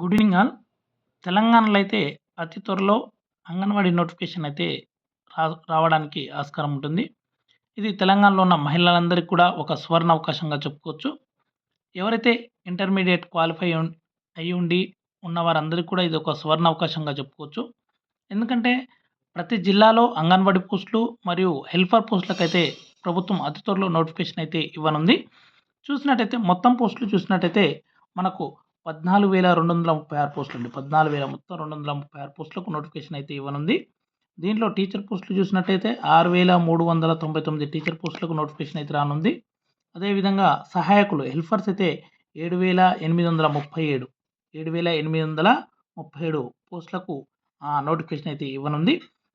Good evening all తెలంగాణలో అయితే అతి త్వరలో అంగన్వాడీ నోటిఫికేషన్ అయితే రా రావడానికి ఆస్కారం ఉంటుంది. ఇది తెలంగాణలో ఉన్న మహిళలందరికీ కూడా ఒక సువర్ణ అవకాశంగా చెప్పుకోవచ్చు. ఎవరైతే ఇంటర్మీడియట్ క్వాలిఫై అయి అయ్యి ఉండి ఉన్న వారందరికీ కూడా ఇది ఒక సువర్ణ అవకాశంగా చెప్పుకోవచ్చు. ఎందుకంటే ప్రతి జిల్లాలో అంగన్వాడీ పోస్టులు మరియు హెల్పర్ పోస్టులకైతే ప్రభుత్వం అతి త్వరలో నోటిఫికేషన్ అయితే ఇవ్వనుంది. చూసినట్టయితే మొత్తం పోస్టులు చూసినట్టయితే మనకు పద్నాలుగు వేల రెండు వందల ముప్పై ఆరు పోస్టులు అండి పద్నాలుగు వేల మొత్తం రెండు వందల ముప్పై ఆరు పోస్టులకు నోటిఫికేషన్ అయితే ఇవ్వనుంది. దీంట్లో టీచర్ పోస్టులు చూసినట్టయితే ఆరు వేల మూడు వందల తొంభై తొమ్మిది టీచర్ పోస్టులకు నోటిఫికేషన్ అయితే రానుంది. అదేవిధంగా సహాయకులు హెల్పర్స్ అయితే ఏడు వేల ఎనిమిది వందల ముప్పై ఏడు ఏడు వేల ఎనిమిది వందల ముప్పై ఏడు పోస్టులకు నోటిఫికేషన్ అయితే ఇవ్వనుంది.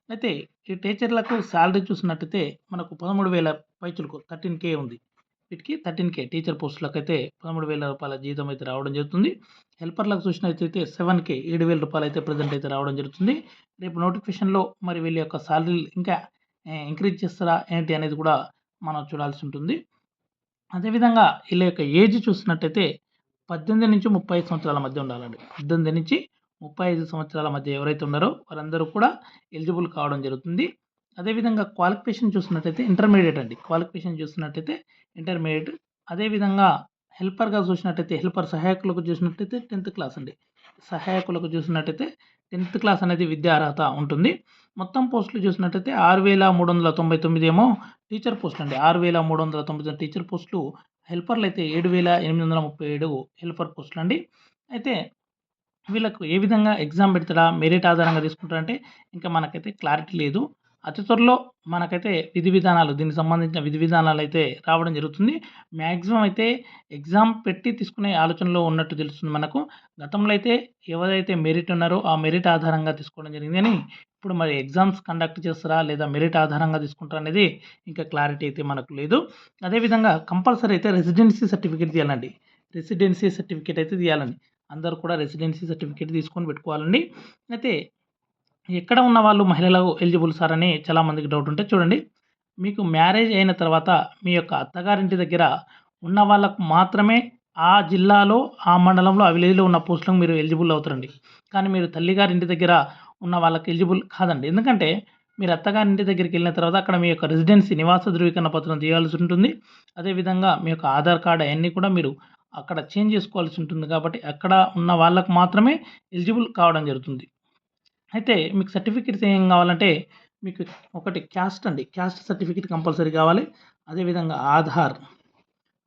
అయితే ఈ టీచర్లకు శాలరీ చూసినట్టయితే మనకు పదమూడు వేల పైచులకు థర్టీన్ కే ఉంది. వీటికి థర్టీన్ కే టీచర్ పోస్టులకు అయితే పదమూడు వేల రూపాయల జీతం అయితే రావడం జరుగుతుంది. హెల్పర్లకు చూసినట్టయితే సెవెన్ కే ఏడు వేల రూపాయలు అయితే ప్రజెంట్ అయితే రావడం జరుగుతుంది. రేపు నోటిఫికేషన్లో మరి వీళ్ళ యొక్క శాలరీలు ఇంకా ఇంక్రీజ్ చేస్తారా ఏంటి అనేది కూడా మనం చూడాల్సి ఉంటుంది. అదేవిధంగా వీళ్ళ యొక్క ఏజ్ చూసినట్టయితే పద్దెనిమిది నుంచి ముప్పై ఐదు సంవత్సరాల మధ్య ఉండాలండి. పద్దెనిమిది నుంచి ముప్పై ఐదు సంవత్సరాల మధ్య ఎవరైతే ఉన్నారో వారందరూ కూడా ఎలిజిబుల్ కావడం జరుగుతుంది. అదేవిధంగా క్వాలిఫికేషన్ చూసినట్టయితే ఇంటర్మీడియట్ అండి. క్వాలిఫికేషన్ చూసినట్టయితే ఇంటర్మీడియట్ అదేవిధంగా హెల్పర్గా చూసినట్టయితే హెల్పర్ సహాయకులకు చూసినట్టయితే టెన్త్ క్లాస్ అండి. సహాయకులకు చూసినట్టయితే టెన్త్ క్లాస్ అనేది విద్యా అర్హత ఉంటుంది. మొత్తం పోస్టులు చూసినట్టయితే ఆరు వేల మూడు వందల తొంభై తొమ్మిది ఏమో టీచర్ పోస్టులు అండి. ఆరు వేల మూడు వందల తొంభై తొమ్మిది టీచర్ పోస్టులు హెల్పర్లు అయితే ఏడు వేల ఎనిమిది వందల ముప్పై ఏడు హెల్పర్ పోస్టులు అండి. అయితే వీళ్ళకు ఏ విధంగా ఎగ్జామ్ పెడతాడా మెరిట్ ఆధారంగా తీసుకుంటారంటే ఇంకా మనకైతే క్లారిటీ లేదు. అతి త్వరలో మనకైతే విధి విధానాలు దీనికి సంబంధించిన విధి విధానాలు అయితే రావడం జరుగుతుంది. మ్యాక్సిమం అయితే ఎగ్జామ్ పెట్టి తీసుకునే ఆలోచనలో ఉన్నట్టు తెలుస్తుంది మనకు. గతంలో అయితే ఎవరైతే మెరిట్ ఉన్నారో ఆ మెరిట్ ఆధారంగా తీసుకోవడం జరిగింది ఇప్పుడు మరి ఎగ్జామ్స్ కండక్ట్ చేస్తారా లేదా మెరిట్ ఆధారంగా తీసుకుంటారా అనేది ఇంకా క్లారిటీ అయితే మనకు లేదు. అదేవిధంగా కంపల్సరీ అయితే రెసిడెన్సీ సర్టిఫికేట్ తీయాలండి. రెసిడెన్సీ సర్టిఫికేట్ అయితే తీయాలండి. అందరూ కూడా రెసిడెన్సీ సర్టిఫికేట్ తీసుకొని పెట్టుకోవాలండి. అయితే ఎక్కడ ఉన్న వాళ్ళు మహిళలకు ఎలిజిబుల్ సార్ అని చాలామందికి డౌట్ ఉంటే చూడండి. మీకు మ్యారేజ్ అయిన తర్వాత మీ యొక్క అత్తగారింటి దగ్గర ఉన్న వాళ్ళకు మాత్రమే ఆ జిల్లాలో ఆ మండలంలో ఆ విలేజ్లో ఉన్న పోస్టులకు మీరు ఎలిజిబుల్ అవుతారండి. కానీ మీరు తల్లిగారింటి దగ్గర ఉన్న వాళ్ళకి ఎలిజిబుల్ కాదండి. ఎందుకంటే మీరు అత్తగారింటి దగ్గరికి వెళ్ళిన తర్వాత అక్కడ మీ యొక్క రెసిడెన్సీ నివాస ధృవీకరణ పత్రం తీయాల్సి ఉంటుంది. అదేవిధంగా మీ యొక్క ఆధార్ కార్డు అవన్నీ కూడా మీరు అక్కడ చేంజ్ చేసుకోవాల్సి ఉంటుంది కాబట్టి అక్కడ ఉన్న వాళ్ళకు మాత్రమే ఎలిజిబుల్ కావడం జరుగుతుంది. అయితే మీకు సర్టిఫికెట్స్ ఏం కావాలంటే మీకు ఒకటి క్యాస్ట్ అండి. క్యాస్ట్ సర్టిఫికేట్ కంపల్సరీ కావాలి. అదేవిధంగా ఆధార్.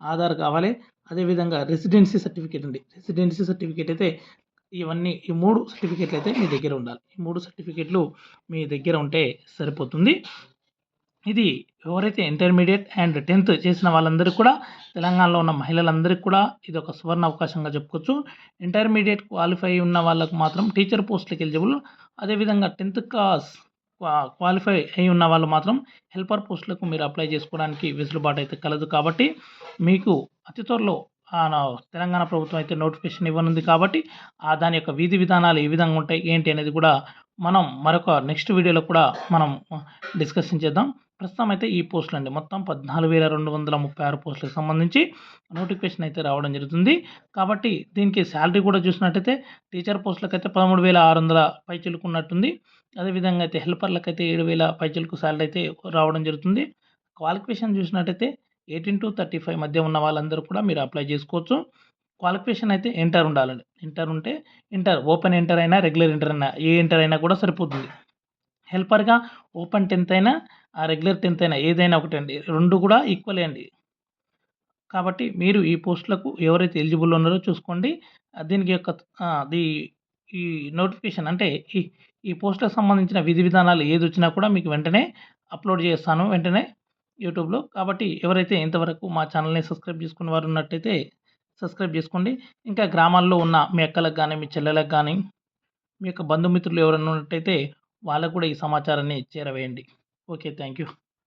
ఆధార్ కావాలి. అదేవిధంగా రెసిడెన్సీ సర్టిఫికేట్ అండి. రెసిడెన్సీ సర్టిఫికేట్ అయితే ఇవన్నీ ఈ మూడు సర్టిఫికేట్లు అయితే మీ దగ్గర ఉండాలి. ఈ మూడు సర్టిఫికేట్లు మీ దగ్గర ఉంటే సరిపోతుంది. ఇది ఎవరైతే ఇంటర్మీడియట్ అండ్ టెన్త్ చేసిన వాళ్ళందరికీ కూడా తెలంగాణలో ఉన్న మహిళలందరికీ కూడా ఇది ఒక సువర్ణ అవకాశంగా చెప్పుకోవచ్చు. ఇంటర్మీడియట్ క్వాలిఫై ఉన్న వాళ్ళకు మాత్రం టీచర్ పోస్టులకు ఎలిజిబుల్. అదేవిధంగా టెన్త్ క్లాస్ క్వాలిఫై అయి ఉన్న వాళ్ళు మాత్రం హెల్పర్ పోస్టులకు మీరు అప్లై చేసుకోవడానికి వెసులుబాటు అయితే కలదు కాబట్టి మీకు అతి త్వరలో తెలంగాణ ప్రభుత్వం అయితే నోటిఫికేషన్ ఇవ్వనుంది కాబట్టి ఆ దాని యొక్క విధి విధానాలు ఏ విధంగా ఉంటాయి ఏంటి అనేది కూడా మనం మరొక నెక్స్ట్ వీడియోలో కూడా మనం డిస్కషన్ చేద్దాం. ప్రస్తుతం అయితే ఈ పోస్టులు అండి. మొత్తం పద్నాలుగు వేల రెండు వందల ముప్పై ఆరు పోస్టులకు సంబంధించి నోటిఫికేషన్ అయితే రావడం జరుగుతుంది. కాబట్టి దీనికి శాలరీ కూడా చూసినట్టయితే టీచర్ పోస్టులకు అయితే పదమూడు వేల ఆరు వందల పైచిలుకు ఉన్నట్టుంది అదేవిధంగా అయితే హెల్పర్లకు అయితే ఏడు వేల పైచిలుకు శాలరీ అయితే రావడం జరుగుతుంది. క్వాలిఫికేషన్ చూసినట్టయితే ఎయిటీన్ టు థర్టీ ఫైవ్ మధ్య ఉన్న వాళ్ళందరూ కూడా మీరు అప్లై చేసుకోవచ్చు. క్వాలిఫికేషన్ అయితే ఇంటర్ ఉండాలండి. ఇంటర్ ఉంటే ఇంటర్ ఓపెన్ ఇంటర్ అయినా రెగ్యులర్ ఇంటర్ అయినా ఏ ఇంటర్ అయినా కూడా సరిపోతుంది. హెల్పర్గా ఓపెన్ టెన్త్ అయినా ఆ రెగ్యులర్ టెన్త్ అయినా ఏదైనా ఒకటి అండి. రెండు కూడా ఈక్వలే అండి. కాబట్టి మీరు ఈ పోస్టులకు ఎవరైతే ఎలిజిబుల్ ఉన్నారో చూసుకోండి. దీనికి యొక్క అది ఈ నోటిఫికేషన్ అంటే ఈ ఈ పోస్టులకు సంబంధించిన విధి విధానాలు ఏది వచ్చినా కూడా మీకు వెంటనే అప్లోడ్ చేస్తాను వెంటనే యూట్యూబ్లో. కాబట్టి ఎవరైతే ఇంతవరకు మా ఛానల్ని సబ్స్క్రైబ్ చేసుకున్న వారు ఉన్నట్టయితే సబ్స్క్రైబ్ చేసుకోండి. ఇంకా గ్రామాల్లో ఉన్న మీ అక్కలకు కానీ మీ చెల్లెలకు కానీ మీ యొక్క బంధుమిత్రులు ఎవరైనా ఉన్నట్టయితే వాళ్ళకు కూడా ఈ సమాచారాన్ని చేరవేయండి. Okay thank you.